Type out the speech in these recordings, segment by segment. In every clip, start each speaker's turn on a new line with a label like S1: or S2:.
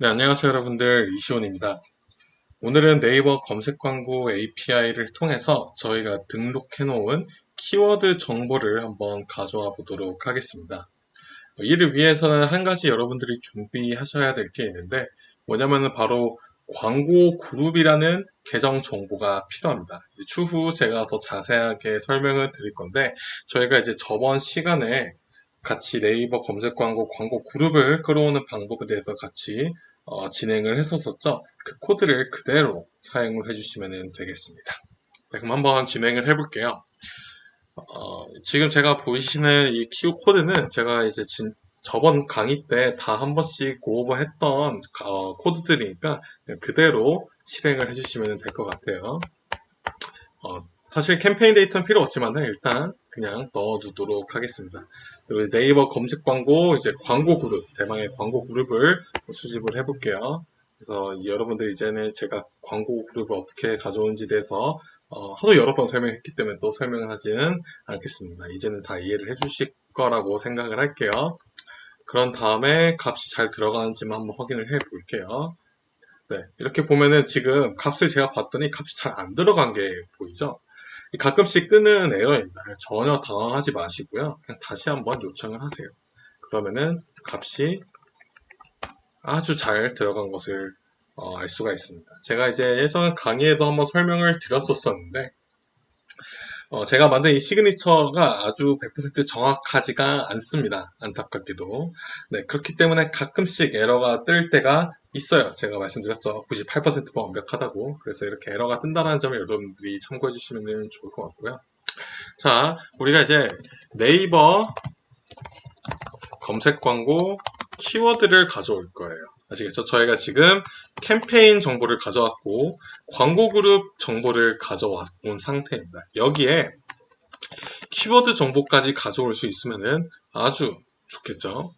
S1: 네, 안녕하세요 여러분들 이시온입니다. 오늘은 네이버 검색 광고 API를 통해서 저희가 등록해 놓은 키워드 정보를 한번 가져와 보도록 하겠습니다. 이를 위해서는 한 가지 여러분들이 준비하셔야 될 게 있는데 뭐냐면은 바로 광고 그룹이라는 계정 정보가 필요합니다. 추후 제가 더 자세하게 설명을 드릴 건데 저희가 이제 저번 시간에 같이 네이버 검색 광고 광고 그룹을 끌어오는 방법에 대해서 같이 어, 진행을 했었었죠. 그 코드를 그대로 사용을 해주시면 되겠습니다. 네, 그럼 한번 진행을 해볼게요. 어, 지금 제가 보이시는 이 키우 코드는 제가 이제 진, 저번 강의 때 다 한 번씩 고오버 했던 어, 코드들이니까 그대로 실행을 해주시면 될 것 같아요. 어, 사실 캠페인 데이터는 필요 없지만 일단 그냥 넣어두도록 하겠습니다. 네이버 검색 광고, 이제 광고 그룹, 대망의 광고 그룹을 수집을 해볼게요. 그래서 여러분들 이제는 제가 광고 그룹을 어떻게 가져온지 대해서 어, 하도 여러 번 설명했기 때문에 또 설명을 하지는 않겠습니다. 이제는 다 이해를 해주실 거라고 생각을 할게요. 그런 다음에 값이 잘 들어가는지만 한번 확인을 해 볼게요. 네, 이렇게 보면은 지금 값을 제가 봤더니 값이 잘 안 들어간 게 보이죠? 가끔씩 뜨는 에러입니다. 전혀 당황하지 마시고요. 그냥 다시 한번 요청을 하세요. 그러면은 값이 아주 잘 들어간 것을 어, 알 수가 있습니다. 제가 이제 예전 강의에도 한번 설명을 드렸었었는데 어, 제가 만든 이 시그니처가 아주 100% 정확하지가 않습니다. 안타깝게도. 네, 그렇기 때문에 가끔씩 에러가 뜰 때가 있어요. 제가 말씀드렸죠. 98%가 완벽하다고. 그래서 이렇게 에러가 뜬다는 점을 여러분들이 참고해 주시면 좋을 것 같고요. 자, 우리가 이제 네이버 검색 광고 키워드를 가져올 거예요. 아시겠죠? 저희가 지금 캠페인 정보를 가져왔고 광고 그룹 정보를 가져온 상태입니다. 여기에 키워드 정보까지 가져올 수 있으면 아주 좋겠죠?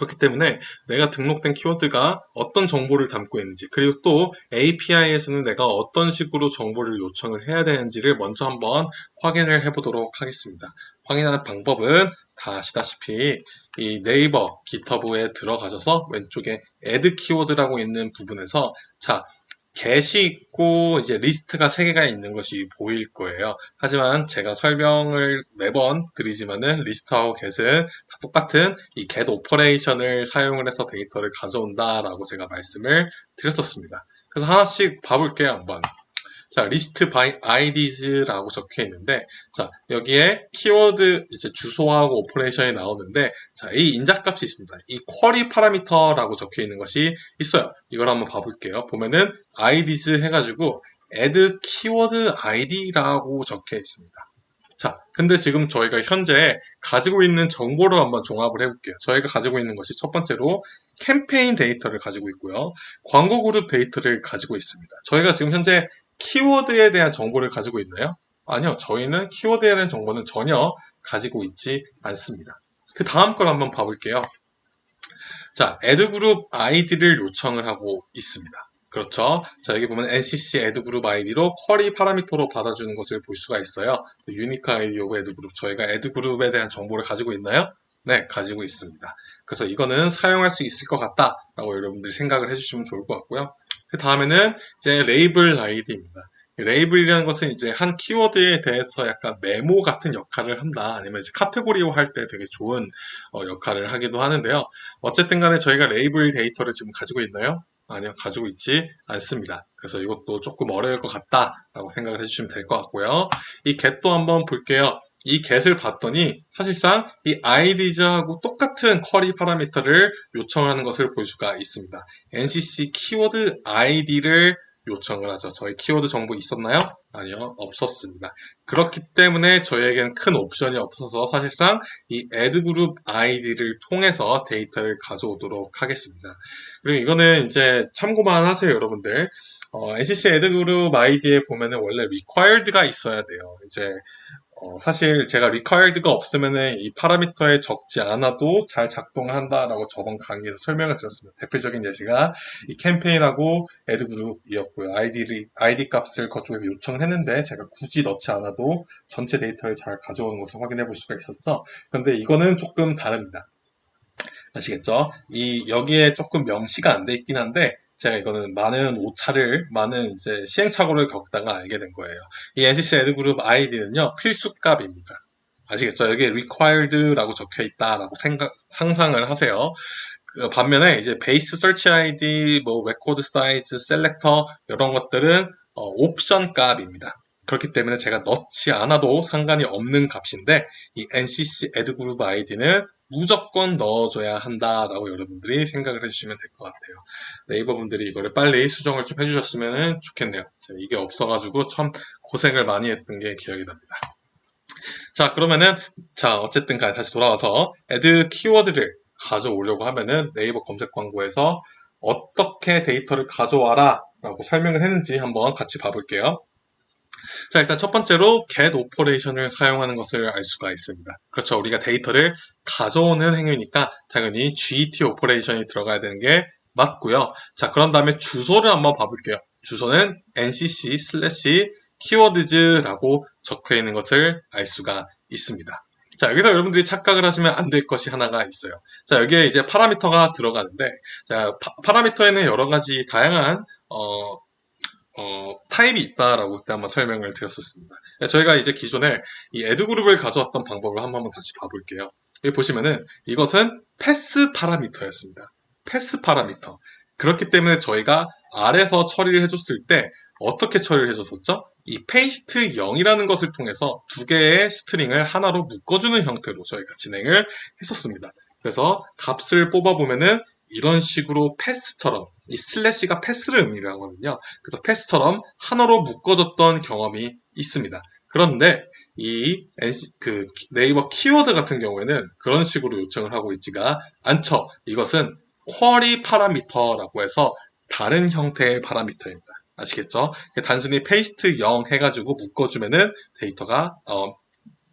S1: 그렇기 때문에 내가 등록된 키워드가 어떤 정보를 담고 있는지 그리고 또 API에서는 내가 어떤 식으로 정보를 요청을 해야 되는지를 먼저 한번 확인을 해보도록 하겠습니다. 확인하는 방법은 다 아시다시피 이 네이버 기터브에 들어가셔서 왼쪽에 add 키워드라고 있는 부분에서 자 get이 있고 이제 리스트가 3개가 있는 것이 보일 거예요. 하지만 제가 설명을 매번 드리지만은 리스트하고 다 똑같은 이 get 오퍼레이션을 사용을 해서 데이터를 가져온다라고 제가 말씀을 드렸었습니다. 그래서 하나씩 봐볼게요, 한번. 자, 리스트 바이 아이디즈라고 적혀 있는데, 자, 여기에 키워드 이제 주소하고 오퍼레이션이 나오는데, 자, 이 인자값이 있습니다. 이 쿼리 파라미터라고 적혀 있는 것이 있어요. 이걸 한번 봐볼게요. 보면은 아이디즈 해가지고 add 키워드 id라고 적혀 있습니다. 자, 근데 지금 저희가 현재 가지고 있는 정보를 한번 종합을 해볼게요. 저희가 가지고 있는 것이 첫 번째로 캠페인 데이터를 가지고 있고요. 광고 그룹 데이터를 가지고 있습니다. 저희가 지금 현재 키워드에 대한 정보를 가지고 있나요? 아니요. 저희는 키워드에 대한 정보는 전혀 가지고 있지 않습니다. 그 다음 걸 한번 봐볼게요. 자, 애드그룹 아이디를 요청을 하고 있습니다. 그렇죠. 자, 여기 보면 NCC 애드그룹 아이디로 쿼리 파라미터로 받아주는 것을 볼 수가 있어요. 유니크 아이디 오브 애드그룹. 저희가 애드그룹에 대한 정보를 가지고 있나요? 네, 가지고 있습니다. 그래서 이거는 사용할 수 있을 것 같다라고 여러분들이 생각을 해주시면 좋을 것 같고요. 그 다음에는 이제 레이블 아이디입니다. 레이블이라는 것은 이제 한 키워드에 대해서 약간 메모 같은 역할을 한다. 아니면 이제 카테고리화 할 때 되게 좋은 어, 역할을 하기도 하는데요. 어쨌든 간에 저희가 레이블 데이터를 지금 가지고 있나요? 아니요, 가지고 있지 않습니다. 그래서 이것도 조금 어려울 것 같다라고 생각을 해주시면 될 것 같고요. 이 get도 한번 볼게요. 이 get을 봤더니 사실상 이 ids하고 똑같은 쿼리 파라미터를 요청을 하는 것을 볼 수가 있습니다. NCC 키워드 id를 요청을 하죠. 저희 키워드 정보 있었나요? 아니요, 없었습니다. 그렇기 때문에 저희에게는 큰 옵션이 없어서 사실상 이 add 그룹 id를 통해서 데이터를 가져오도록 하겠습니다. 그리고 이거는 이제 참고만 하세요, 여러분들. 어, NCC add 그룹 id에 보면은 원래 required가 있어야 돼요. 이제 어, 사실 제가 required가 없으면은 이 파라미터에 적지 않아도 잘 작동을 한다라고 저번 강의에서 설명을 드렸습니다. 대표적인 예시가 이 캠페인하고 애드 그룹이었고요. 아이디, 아이디 값을 그쪽에서 요청을 했는데 제가 굳이 넣지 않아도 전체 데이터를 잘 가져오는 것을 확인해 볼 수가 있었죠. 그런데 이거는 조금 다릅니다. 아시겠죠? 이 여기에 조금 명시가 안 돼 있긴 한데 제가 이거는 많은 오차를 많은 이제 시행착오를 겪다가 알게 된 거예요. 이 NCC 애드그룹 아이디는요 필수값입니다. 아시겠죠? 여기에 required라고 적혀 있다라고 생각 상상을 하세요. 그 반면에 이제 베이스 설치 아이디, 뭐 레코드 사이즈, 셀렉터 이런 것들은 어, 옵션 값입니다. 그렇기 때문에 제가 넣지 않아도 상관이 없는 값인데 이 NCC 애드그룹 아이디는 무조건 넣어줘야 한다라고 여러분들이 생각을 해주시면 될 것 같아요. 네이버 분들이 이거를 빨리 수정을 좀 해주셨으면 좋겠네요. 이게 없어가지고 참 고생을 많이 했던 게 기억이 납니다. 자, 그러면은, 자, 어쨌든 간에 다시 돌아와서 애드 키워드를 가져오려고 하면은 네이버 검색 광고에서 어떻게 데이터를 가져와라 라고 설명을 했는지 한번 같이 봐볼게요. 자, 일단 첫 번째로 get operation을 사용하는 것을 알 수가 있습니다. 그렇죠. 우리가 데이터를 가져오는 행위니까 당연히 get operation이 들어가야 되는 게 맞고요. 자, 그런 다음에 주소를 한번 봐볼게요. 주소는 ncc slash keywords라고 적혀 있는 것을 알 수가 있습니다. 자, 여기서 여러분들이 착각을 하시면 안 될 것이 하나가 있어요. 자, 여기에 이제 파라미터가 들어가는데, 자, 파, 라미터에는 여러 가지 다양한, 어, 어, 타입이 있다라고 그때 한번 설명을 드렸었습니다. 네, 저희가 이제 기존에 이 애드그룹을 가져왔던 방법을 한번 다시 봐볼게요. 여기 보시면은 이것은 패스 파라미터였습니다. 패스 파라미터. 그렇기 때문에 저희가 아래서 처리를 해줬을 때 어떻게 처리를 해줬었죠? 이 페이스트 0이라는 것을 통해서 두 개의 스트링을 하나로 묶어주는 형태로 저희가 진행을 했었습니다. 그래서 값을 뽑아보면은 이런 식으로 패스처럼 이 슬래시가 패스를 의미하거든요. 그래서 패스처럼 하나로 묶어졌던 경험이 있습니다. 그런데 이 NC, 그 네이버 키워드 같은 경우에는 그런 식으로 요청을 하고 있지가 않죠. 이것은 쿼리 파라미터라고 해서 다른 형태의 파라미터입니다. 아시겠죠? 단순히 페이스트 0 해가지고 묶어주면은 데이터가 어,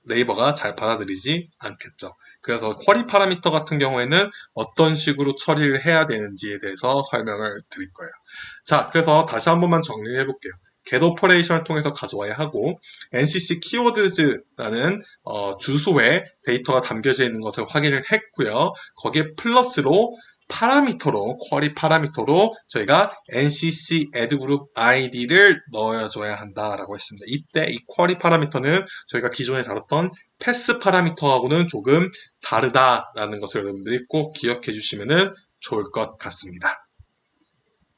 S1: 네이버가 잘 받아들이지 않겠죠. 그래서 쿼리 파라미터 같은 경우에는 어떤 식으로 처리를 해야 되는지에 대해서 설명을 드릴 거예요. 자, 그래서 다시 한 번만 정리해 볼게요. get 오퍼레이션을 통해서 가져와야 하고 NCC 키워드즈라는 어, 주소에 데이터가 담겨져 있는 것을 확인을 했고요. 거기에 플러스로 파라미터로 쿼리 파라미터로 저희가 NCC 애드그룹 ID를 넣어줘야 한다라고 했습니다. 이때 이 쿼리 파라미터는 저희가 기존에 다뤘던 패스 파라미터하고는 조금 다르다라는 것을 여러분들이 꼭 기억해 주시면 좋을 것 같습니다.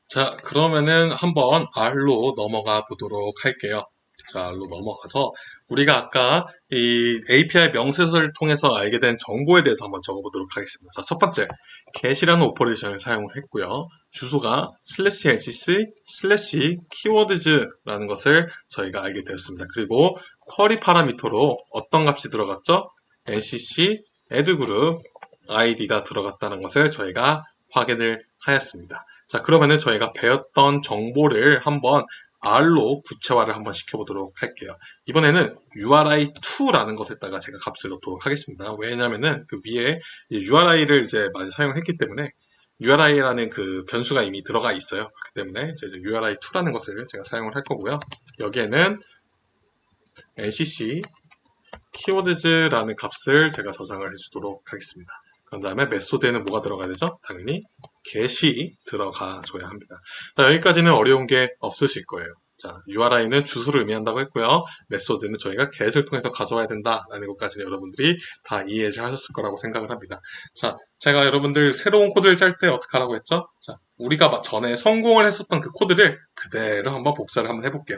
S1: 자, 그러면은 한번 R로 넘어가 보도록 할게요. 자로 넘어가서 우리가 아까 이 API 명세서를 통해서 알게 된 정보에 대해서 한번 적어보도록 하겠습니다. 자, 첫 번째, get이라는 오퍼레이션을 사용을 했고요. 주소가 slash agc slash keywords라는 것을 저희가 알게 되었습니다. 그리고 쿼리 파라미터로 어떤 값이 들어갔죠? ncc addgroup id가 들어갔다는 것을 저희가 확인을 하였습니다. 자, 그러면은 저희가 배웠던 정보를 한번 R로 구체화를 한번 시켜보도록 할게요. 이번에는 URI2라는 것에다가 제가 값을 넣도록 하겠습니다. 왜냐면은 그 위에 URI를 이제 많이 사용했기 때문에 URI라는 그 변수가 이미 들어가 있어요. 그렇기 때문에 이제 URI2라는 것을 제가 사용을 할 거고요. 여기에는 NCC keywords라는 값을 제가 저장을 해주도록 하겠습니다. 그 다음에 메소드에는 뭐가 들어가야 되죠? 당연히 get이 들어가 줘야 합니다. 자, 여기까지는 어려운 게 없으실 거예요. 자, URI는 주소를 의미한다고 했고요. 메소드는 저희가 get을 통해서 가져와야 된다라는 것까지는 여러분들이 다 이해를 하셨을 거라고 생각을 합니다. 자, 제가 여러분들 새로운 코드를 짤 때 어떻게 하라고 했죠? 자, 우리가 전에 성공을 했었던 그 코드를 그대로 한번 복사를 한번 해볼게요.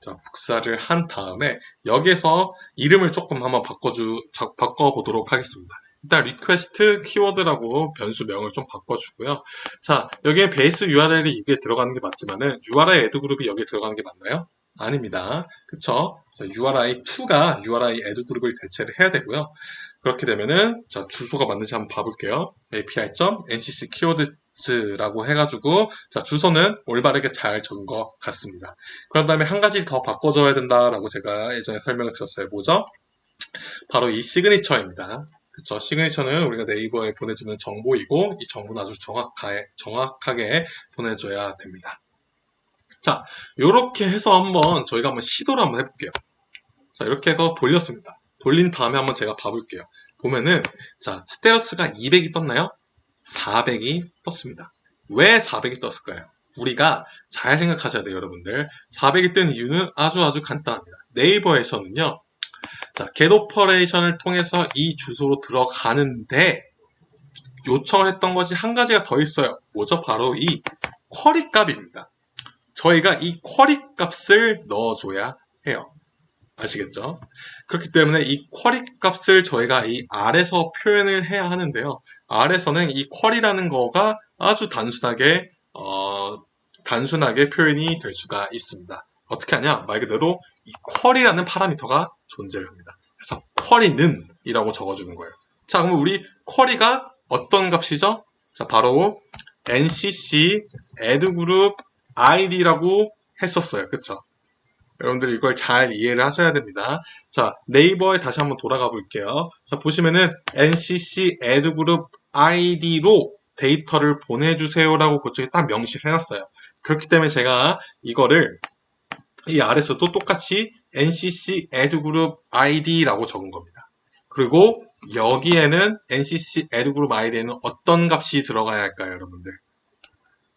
S1: 자, 복사를 한 다음에 여기에서 이름을 조금 한번 바꿔주, 바꿔보도록 하겠습니다. 일단 request 키워드라고 변수명을 좀 바꿔주고요. 자, 여기에 베이스 URL이 이게 들어가는 게 맞지만은 URI 애드 그룹이 여기에 들어가는 게 맞나요? 아닙니다. 그쵸? 자, URI2가 URI 애드 그룹을 대체를 해야 되고요. 그렇게 되면은 자 주소가 맞는지 한번 봐볼게요. api.ncc keywords라고 해가지고 자 주소는 올바르게 잘 적은 것 같습니다. 그런 다음에 한 가지 더 바꿔줘야 된다라고 제가 예전에 설명을 드렸어요. 뭐죠? 바로 이 시그니처입니다. 그쵸. 시그니처는 우리가 네이버에 보내주는 정보이고 이 정보는 아주 정확하게, 정확하게 보내줘야 됩니다. 자, 이렇게 해서 한번 저희가 한번 시도를 한번 해볼게요. 자, 이렇게 해서 돌렸습니다. 돌린 다음에 한번 제가 봐볼게요. 보면은 자 스테러스가 200이 떴나요? 400이 떴습니다. 왜 400이 떴을까요? 우리가 잘 생각하셔야 돼요, 여러분들. 400이 뜬 이유는 아주 아주 간단합니다. 네이버에서는요, 자, get 오퍼레이션을 통해서 이 주소로 들어가는데 요청을 했던 것이 한 가지가 더 있어요. 뭐죠? 바로 이 쿼리 값입니다. 저희가 이 쿼리 값을 넣어줘야 해요. 아시겠죠? 그렇기 때문에 이 쿼리 값을 저희가 이 R에서 표현을 해야 하는데요. R에서는 이 쿼리라는 거가 아주 단순하게 어, 단순하게 표현이 될 수가 있습니다. 어떻게 하냐? 말 그대로 이 쿼리라는 파라미터가 존재를 합니다. 그래서 쿼리는 이라고 적어주는 거예요. 자, 그럼 우리 쿼리가 어떤 값이죠? 자, 바로 NCC addgroup id라고 했었어요. 그쵸? 여러분들 이걸 잘 이해를 하셔야 됩니다. 자, 네이버에 다시 한번 돌아가 볼게요. 자, 보시면은 NCC addgroup id로 데이터를 보내주세요라고 그쪽에 딱 명시를 해놨어요. 그렇기 때문에 제가 이거를 이 아래서도 똑같이 NCC addgroup id라고 적은 겁니다. 그리고 여기에는 NCC addgroup id에는 어떤 값이 들어가야 할까요, 여러분들?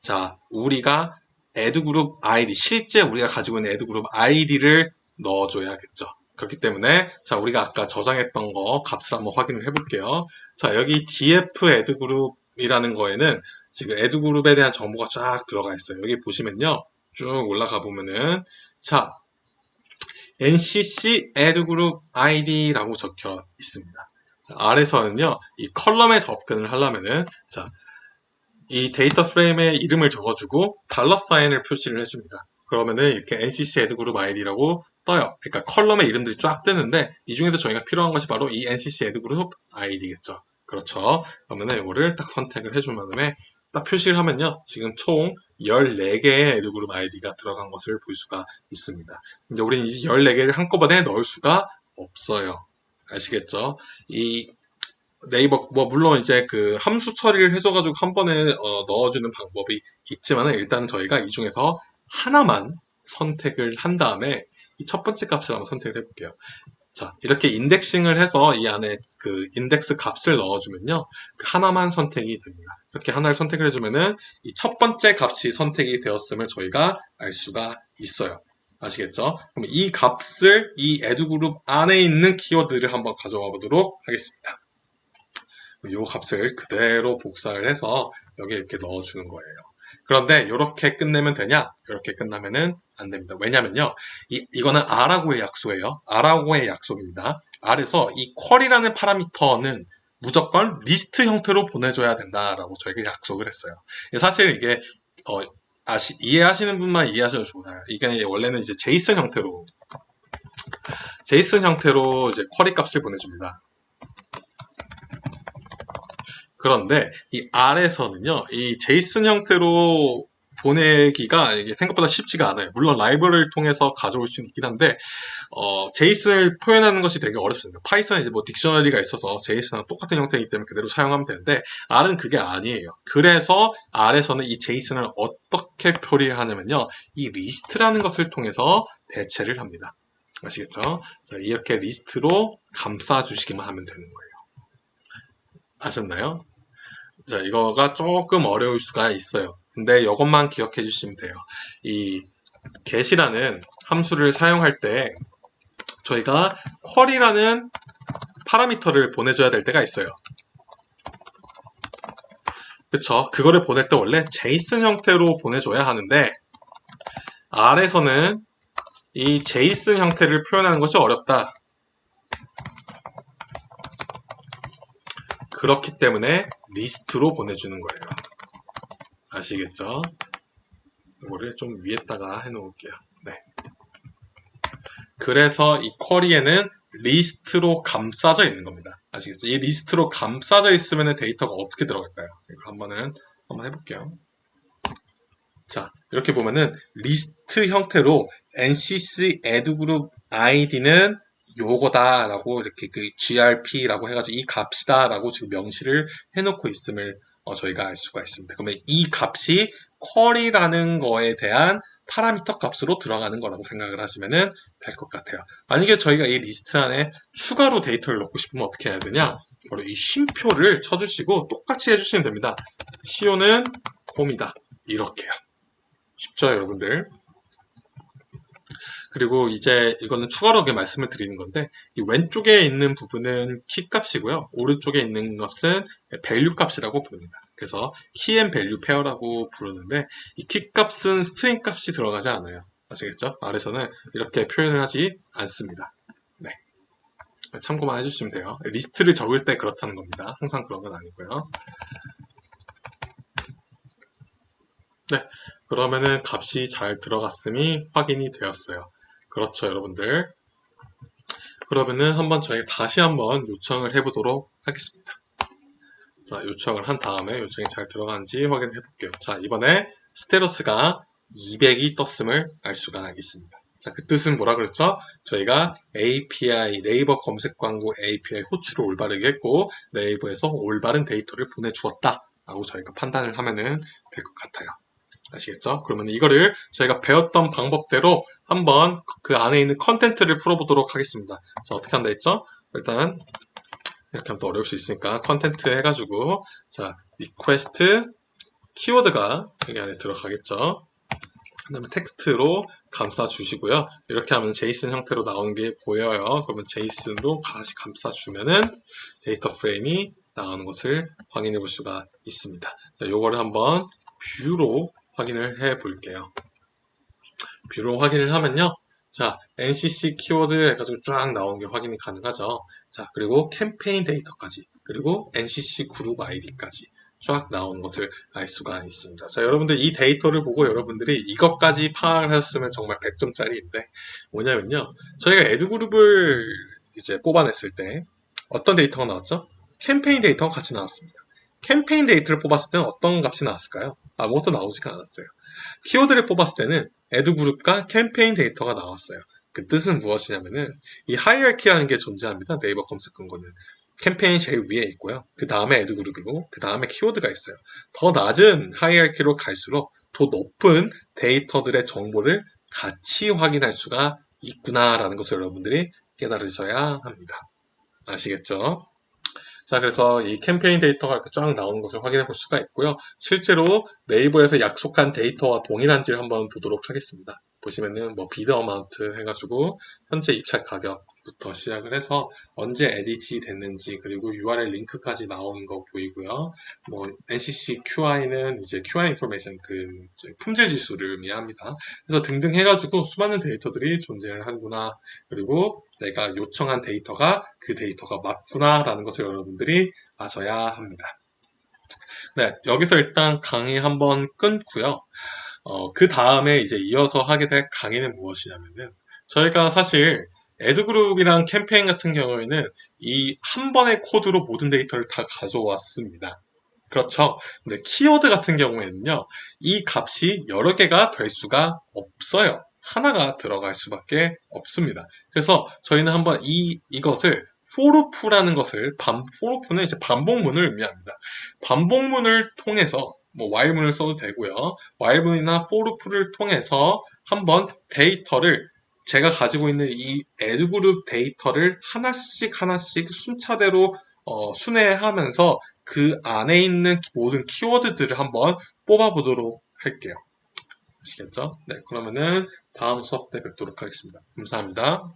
S1: 자, 우리가 addgroup id, 실제 우리가 가지고 있는 addgroup id를 넣어줘야겠죠. 그렇기 때문에 자 우리가 아까 저장했던 거 값을 한번 확인을 해볼게요. 자 여기 df addgroup이라는 거에는 지금 addgroup에 대한 정보가 쫙 들어가 있어요. 여기 보시면요. 쭉 올라가 보면은 자 NCC addgroup id라고 적혀 있습니다. 자, 아래서는요, 이 컬럼에 접근을 하려면은, 자, 이 데이터 프레임에 이름을 적어주고, 달러 사인을 표시를 해줍니다. 그러면은 이렇게 NCC addgroup id라고 떠요. 그러니까 컬럼에 이름들이 쫙 뜨는데, 이 중에서 저희가 필요한 것이 바로 이 NCC addgroup id겠죠. 그렇죠. 그러면은 이거를 딱 선택을 해준 다음에, 딱 표시를 하면요. 지금 총 14개의 에드그룹 아이디가 들어간 것을 볼 수가 있습니다. 근데 우리는 이 14개를 한꺼번에 넣을 수가 없어요. 아시겠죠? 이 네이버 뭐 물론 이제 그 함수 처리를 해줘가지고 한 번에 어, 넣어주는 방법이 있지만 일단 저희가 이 중에서 하나만 선택을 한 다음에 이 첫 번째 값을 한번 선택을 해볼게요. 자, 이렇게 인덱싱을 해서 이 안에 그 인덱스 값을 넣어주면요. 그 하나만 선택이 됩니다. 이렇게 하나를 선택을 해주면은 이 첫 번째 값이 선택이 되었음을 저희가 알 수가 있어요. 아시겠죠? 그럼 이 값을 이 에드그룹 안에 있는 키워드를 한번 가져와 보도록 하겠습니다. 이 값을 그대로 복사를 해서 여기에 이렇게 넣어주는 거예요. 그런데 이렇게 끝내면 되냐? 이렇게 끝나면은 안 됩니다. 왜냐면요. 이, 이거는 R하고의 약속이에요. R하고의 약속입니다. R에서 이 쿼리라는 파라미터는 무조건 리스트 형태로 보내줘야 된다라고 저에게 약속을 했어요. 사실 이게 어, 아시, 이해하시는 분만 이해하셔도 좋아요. 이게 원래는 이제 제이슨 형태로 제이슨 형태로 이제 쿼리 값을 보내줍니다. 그런데 이 R에서는요, 이 제이슨 형태로 보내기가 이게 생각보다 쉽지가 않아요. 물론 라이브러리를 통해서 가져올 수는 있긴 한데 어, 제이슨을 표현하는 것이 되게 어렵습니다. 파이썬에 이제 뭐 딕셔너리가 있어서 제이슨랑 똑같은 형태이기 때문에 그대로 사용하면 되는데 R은 그게 아니에요. 그래서 R에서는 이 제이슨을 어떻게 표리하냐면요. 이 리스트라는 것을 통해서 대체를 합니다. 아시겠죠? 자, 이렇게 리스트로 감싸 주시기만 하면 되는 거예요. 아셨나요? 자, 이거가 조금 어려울 수가 있어요. 근데 이것만 기억해 주시면 돼요. 이 get이라는 함수를 사용할 때 저희가 쿼리라는 파라미터를 보내줘야 될 때가 있어요. 그쵸? 그거를 보낼 때 원래 제이슨 형태로 보내줘야 하는데 R에서는 이 제이슨 형태를 표현하는 것이 어렵다. 그렇기 때문에 리스트로 보내주는 거예요. 아시겠죠? 이거를 좀 위에다가 해놓을게요. 네. 그래서 이 쿼리에는 리스트로 감싸져 있는 겁니다. 아시겠죠? 이 리스트로 감싸져 있으면 데이터가 어떻게 들어갈까요? 이걸 한번은 한번 해볼게요. 자, 이렇게 보면은 리스트 형태로 NCC add group id는 요거다라고 이렇게 그 grp라고 해가지고 이 값이다라고 지금 명시를 해놓고 있음을 어, 저희가 알 수가 있습니다. 그러면 이 값이 쿼리라는 거에 대한 파라미터 값으로 들어가는 거라고 생각을 하시면 될 것 같아요. 만약에 저희가 이 리스트 안에 추가로 데이터를 넣고 싶으면 어떻게 해야 되냐? 바로 이 쉼표를 쳐주시고 똑같이 해주시면 됩니다. 시오는 홈이다. 이렇게요. 쉽죠, 여러분들? 그리고 이제 이거는 추가로 말씀을 드리는 건데 이 왼쪽에 있는 부분은 키 값이고요. 오른쪽에 있는 값은 밸류 값이라고 부릅니다. 그래서 키앤 밸류 페어라고 부르는데 이 키 값은 스트링 값이 들어가지 않아요. 아시겠죠? 말에서는 이렇게 표현을 하지 않습니다. 네. 참고만 해주시면 돼요. 리스트를 적을 때 그렇다는 겁니다. 항상 그런 건 아니고요. 네. 그러면은 값이 잘 들어갔음이 확인이 되었어요. 그렇죠, 여러분들. 그러면은 한번 저희가 다시 한번 요청을 해보도록 하겠습니다. 자, 요청을 한 다음에 요청이 잘 들어간지 확인해 볼게요. 자, 이번에 스테러스가 200이 떴음을 알 수가 있습니다. 자, 그 뜻은 뭐라 그랬죠? 저희가 API, 네이버 검색 광고 API 호출을 올바르게 했고, 네이버에서 올바른 데이터를 보내주었다. 라고 저희가 판단을 하면은 될 것 같아요. 아시겠죠? 그러면 이거를 저희가 배웠던 방법대로 한번 그 안에 있는 컨텐트를 풀어보도록 하겠습니다. 자, 어떻게 한다 했죠? 일단 이렇게 하면 또 어려울 수 있으니까 컨텐트 해가지고 자, 리퀘스트 키워드가 여기 안에 들어가겠죠? 그 다음에 텍스트로 감싸 주시고요. 이렇게 하면 제이슨 형태로 나오는 게 보여요. 그러면 제이슨도 다시 감싸 주면은 데이터 프레임이 나오는 것을 확인해 볼 수가 있습니다. 자, 요거를 한번 뷰로 확인을 해 볼게요. 뷰로 확인을 하면요. 자, NCC 키워드 해가지고 쫙 나오는 게 확인이 가능하죠. 자, 그리고 캠페인 데이터까지, 그리고 NCC 그룹 아이디까지 쫙 나오는 것을 알 수가 있습니다. 자, 여러분들 이 데이터를 보고 여러분들이 이것까지 파악을 하셨으면 정말 100점짜리인데, 뭐냐면요. 저희가 애드그룹을 이제 뽑아냈을 때 어떤 데이터가 나왔죠? 캠페인 데이터가 같이 나왔습니다. 캠페인 데이터를 뽑았을 때는 어떤 값이 나왔을까요? 아무것도 나오지가 않았어요. 키워드를 뽑았을 때는 애드 그룹과 캠페인 데이터가 나왔어요. 그 뜻은 무엇이냐면은 이 하이어키라는 게 존재합니다. 네이버 검색 근거는 캠페인이 제일 위에 있고요. 그 다음에 애드 그룹이고 그 다음에 키워드가 있어요. 더 낮은 하이어키로 갈수록 더 높은 데이터들의 정보를 같이 확인할 수가 있구나라는 것을 여러분들이 깨달으셔야 합니다. 아시겠죠? 자, 그래서 이 캠페인 데이터가 이렇게 쫙 나오는 것을 확인해 볼 수가 있고요. 실제로 네이버에서 약속한 데이터와 동일한지를 한번 보도록 하겠습니다. 보시면은 뭐 비드 어마운트 해가지고 현재 입찰 가격부터 시작을 해서 언제 에디치 됐는지 그리고 URL 링크까지 나오는 거 보이고요. 뭐 NCC QI는 이제 QI 인포메이션 그 품질 지수를 의미합니다. 그래서 등등 해가지고 수많은 데이터들이 존재를 하는구나. 그리고 내가 요청한 데이터가 그 데이터가 맞구나라는 것을 여러분들이 아셔야 합니다. 네, 여기서 일단 강의 한번 끊고요. 어, 그 다음에 이제 이어서 하게 될 강의는 무엇이냐면은 저희가 사실 애드그룹이랑 캠페인 같은 경우에는 이 한 번의 코드로 모든 데이터를 다 가져왔습니다. 그렇죠. 근데 키워드 같은 경우에는요, 이 값이 여러 개가 될 수가 없어요. 하나가 들어갈 수밖에 없습니다. 그래서 저희는 한번 이, 이것을 포르프라는 것을, 반, 포르프는 이제 반복문을 의미합니다. 반복문을 통해서 뭐 while문을 써도 되고요. while문이나 forloop를 통해서 한번 데이터를 제가 가지고 있는 이 애드그룹 데이터를 하나씩 하나씩 순차대로 어, 순회하면서 그 안에 있는 모든 키워드들을 한번 뽑아보도록 할게요. 아시겠죠? 네, 그러면은 다음 수업 때 뵙도록 하겠습니다. 감사합니다.